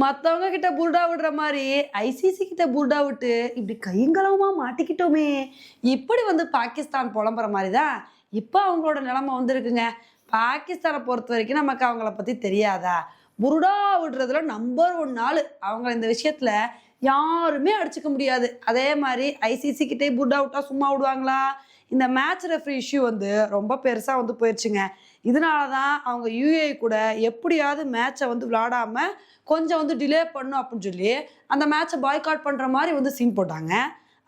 மற்றவங்க கிட்ட புருடா விடுற மாதிரி ஐசிசி கிட்ட புருடா விட்டு இப்படி கையங்கலமா மாட்டிக்கிட்டோமே. இப்படி வந்து பாகிஸ்தான் புலம்புற மாதிரி தான் இப்போ அவங்களோட நிலைமை வந்திருக்குங்க. பாகிஸ்தானை பொறுத்த வரைக்கும் நமக்கு அவங்கள பத்தி தெரியாதா? புருடா விடுறதுல நம்பர் ஒன் நாள் அவங்க இந்த விஷயத்துல யாருமே அடிச்சுக்க முடியாது. அதே மாதிரி ஐசிசி கிட்டே புட் விட்டா சும்மா விடுவாங்களா? இந்த மேட்ச் ரெஃப்ரி இஷ்யூ வந்து ரொம்ப பெருசாக வந்து போயிடுச்சுங்க இதனால தான் அவங்க யூஏ கூட எப்படியாவது மேட்சை வந்து விளாடாமல் கொஞ்சம் வந்து டிலே பண்ணும் அப்படின்னு சொல்லி அந்த மேட்சை பாய்காட் பண்ணுற மாதிரி வந்து சீன் போட்டாங்க.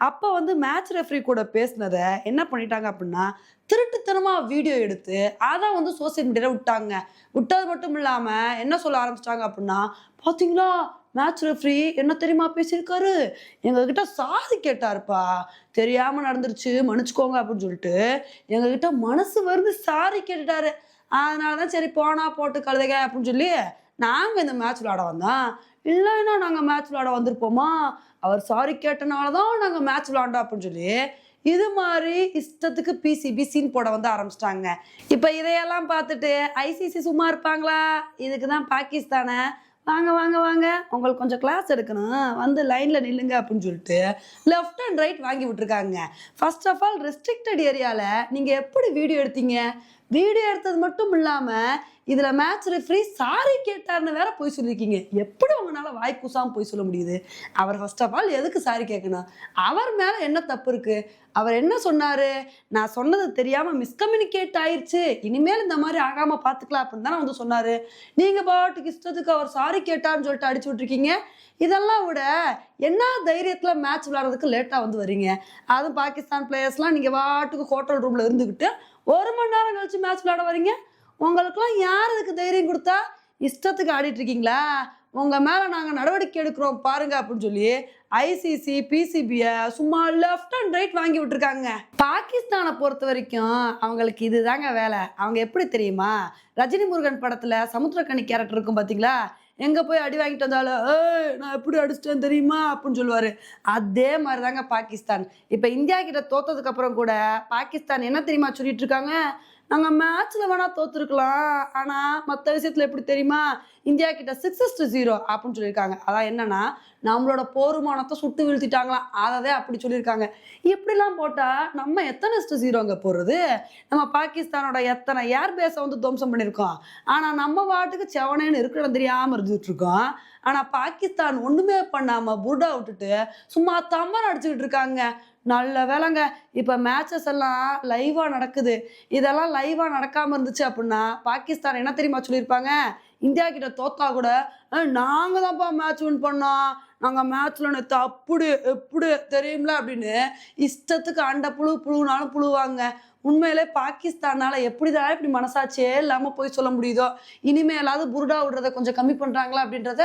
அப்போ வந்து மேட்ச் ரெஃப்ரி கூட பேசினதை என்ன பண்ணிட்டாங்க அப்படின்னா திருட்டுத்தனமாக வீடியோ எடுத்து அதை வந்து சோசியல் மீடியாவில் விட்டாங்க. விட்டது மட்டும் இல்லாமல் என்ன சொல்ல ஆரம்பிச்சிட்டாங்க அப்படின்னா பார்த்தீங்களா மேட்ச் ரெஃப்ரி என்ன தெரியுமா பேசியிருக்காரு? எங்ககிட்ட சாரி கேட்டாருப்பா. தெரியாம நடந்துருச்சு மன்னிச்சுக்கோங்க அப்படின்னு சொல்லிட்டு எங்ககிட்ட மனசு வருது சாரி கேட்டுட்டாரு. அதனால தான் சரி போனா போட்டு கழுதுக அப்படின்னு சொல்லி நாங்கள் இந்த மேட்ச் விளாட வந்தோம். இல்லைன்னா நாங்கள் மேட்ச் விளாட வந்திருப்போமா? அவர் சாரி கேட்டனால தான் நாங்கள் மேட்ச் விளாண்டோம் அப்படின்னு சொல்லி இது மாதிரி இஷ்டத்துக்கு பிசிபி சீன் போட வந்து ஆரம்பிச்சிட்டாங்க. இப்போ இதையெல்லாம் பார்த்துட்டு ஐசிசி சும்மா இருப்பாங்களா? இதுக்கு தான் பாகிஸ்தானை வாங்க வாங்க வாங்க. உங்களுக்கு கொஞ்சம் கிளாஸ் எடுக்கணும். வந்து லைனில் நில்லுங்க அப்படின்னு சொல்லிட்டு லெஃப்ட் அண்ட் ரைட் வாங்கி விட்டுருக்காங்க. ஃபர்ஸ்ட் ஆஃப் ஆல் ரெஸ்ட்ரிக்டட் ஏரியாவில் நீங்கள் எப்படி வீடியோ எடுத்தீங்க? வீடியோ எடுத்தது மட்டும் இல்லாமல் இதில் மேட்ச் ரெஃப்ரி சாரி கேட்டார்னு வேற போய் சொல்லியிருக்கீங்க எப்படி உங்களால வாய் கூசாம போய் சொல்ல முடியுது? அவர் ஃபர்ஸ்ட் ஆஃப் ஆல் எதுக்கு சாரி கேட்கணும் அவர் மேல என்ன தப்பு இருக்கு? அவர் என்ன சொன்னாரு? நான் சொன்னது தெரியாம மிஸ்கம்யூனிகேட் ஆயிருச்சு. இனிமேல் இந்த மாதிரி ஆகாம பாத்துக்கலாம் அப்படின்னு தானே வந்து சொன்னாரு. நீங்க பாட்டுக்கு இஷ்டத்துக்கு அவர் சாரி கேட்டான்னு சொல்லிட்டு அடிச்சு விட்டுருக்கீங்க. இதெல்லாம் விட என்ன தைரியத்துல மேட்ச் விளாட்றதுக்கு லேட்டா வந்து வரீங்க அதுவும் பாகிஸ்தான் பிளேயர்ஸ்லாம் நீங்க பாட்டுக்கு ஹோட்டல் ரூம்ல இருந்துக்கிட்டு ஒரு மணி நேரம் கழிச்சு மேட்ச் விளாட வரீங்க உங்களுக்குலாம் யார் அதுக்கு தைரியம் கொடுத்தா? இஷ்டத்துக்கு ஆடிட்டு இருக்கீங்களா? உங்க மேல நாங்க நடவடிக்கை எடுக்கிறோம் பாருங்க அப்படின்னு சொல்லி ஐசிசி பிசிபிய சும்மா லெஃப்ட் அண்ட் ரைட் வாங்கி விட்டுருக்காங்க. பாகிஸ்தானை பொறுத்த வரைக்கும் அவங்களுக்கு இதுதாங்க வேலை. அவங்க எப்படி தெரியுமா? ரஜினி முருகன் படத்துல சமுத்திரக்கணி கேரக்டர் இருக்கும் பாத்தீங்களா? எங்க போய் அடி வாங்கிட்டு வந்தாலும் ஏய் நான் எப்படி அடிச்சிட்டேன் தெரியுமா? அப்படின்னு சொல்லுவாரு. அதே மாதிரி தாங்க பாகிஸ்தான். இப்போ இந்தியா கிட்ட தோத்ததுக்கு அப்புறம் கூட பாகிஸ்தான் என்ன தெரியுமா சொல்லிட்டு இருக்காங்க? நாங்க மேட்ச்ல வேணா தோத்துருக்கலாம். ஆனா மற்ற விஷயத்துல எப்படி தெரியுமா? இந்தியா கிட்ட சிக்ஸஸ் டு ஜீரோ அப்படின்னு சொல்லியிருக்காங்க. அதான் என்னன்னா நம்மளோட போருமானத்தை சுட்டு வீழ்த்திட்டாங்களாம். அதவே அப்படி சொல்லியிருக்காங்க. இப்படிலாம் போட்டா நம்ம எத்தனை டு ஜீரோங்க போடுறது? நம்ம பாகிஸ்தானோட எத்தனை ஏர் பேஸை வந்து துவம்சம் பண்ணியிருக்கோம்? ஆனா நம்ம பாட்டுக்கு செவனேன்னு இருக்கிறது தெரியாம இருந்துட்டு ஆனால் பாகிஸ்தான் ஒன்றுமே பண்ணாமல் புர்டா விட்டுட்டு சும்மா தம்மர் அடிச்சுக்கிட்டு இருக்காங்க. நல்ல வேலைங்க. இப்போ மேட்சஸ் எல்லாம் லைவாக நடக்குது. இதெல்லாம் லைவாக நடக்காமல் இருந்துச்சு அப்படின்னா பாகிஸ்தான் என்ன தெரியுமா சொல்லியிருப்பாங்க? இந்தியா கிட்ட தோத்தா கூட நாங்கள் தான்ப்பா மேட்ச் வின் பண்ணோம். நாங்கள் மேட்ச்சில் நேற்று அப்படி எப்படி தெரியும்ல? அப்படின்னு இஷ்டத்துக்கு அண்ட புழு புழுனாலும் புழுவாங்க. உண்மையிலே பாகிஸ்தானால் எப்படிதான் இப்படி மனசாட்சியே இல்லாமல் போய் சொல்ல முடியுதோ? இனிமேலாவது புருடா விடுறத கொஞ்சம் கம்மி பண்ணுறாங்களா அப்படின்றத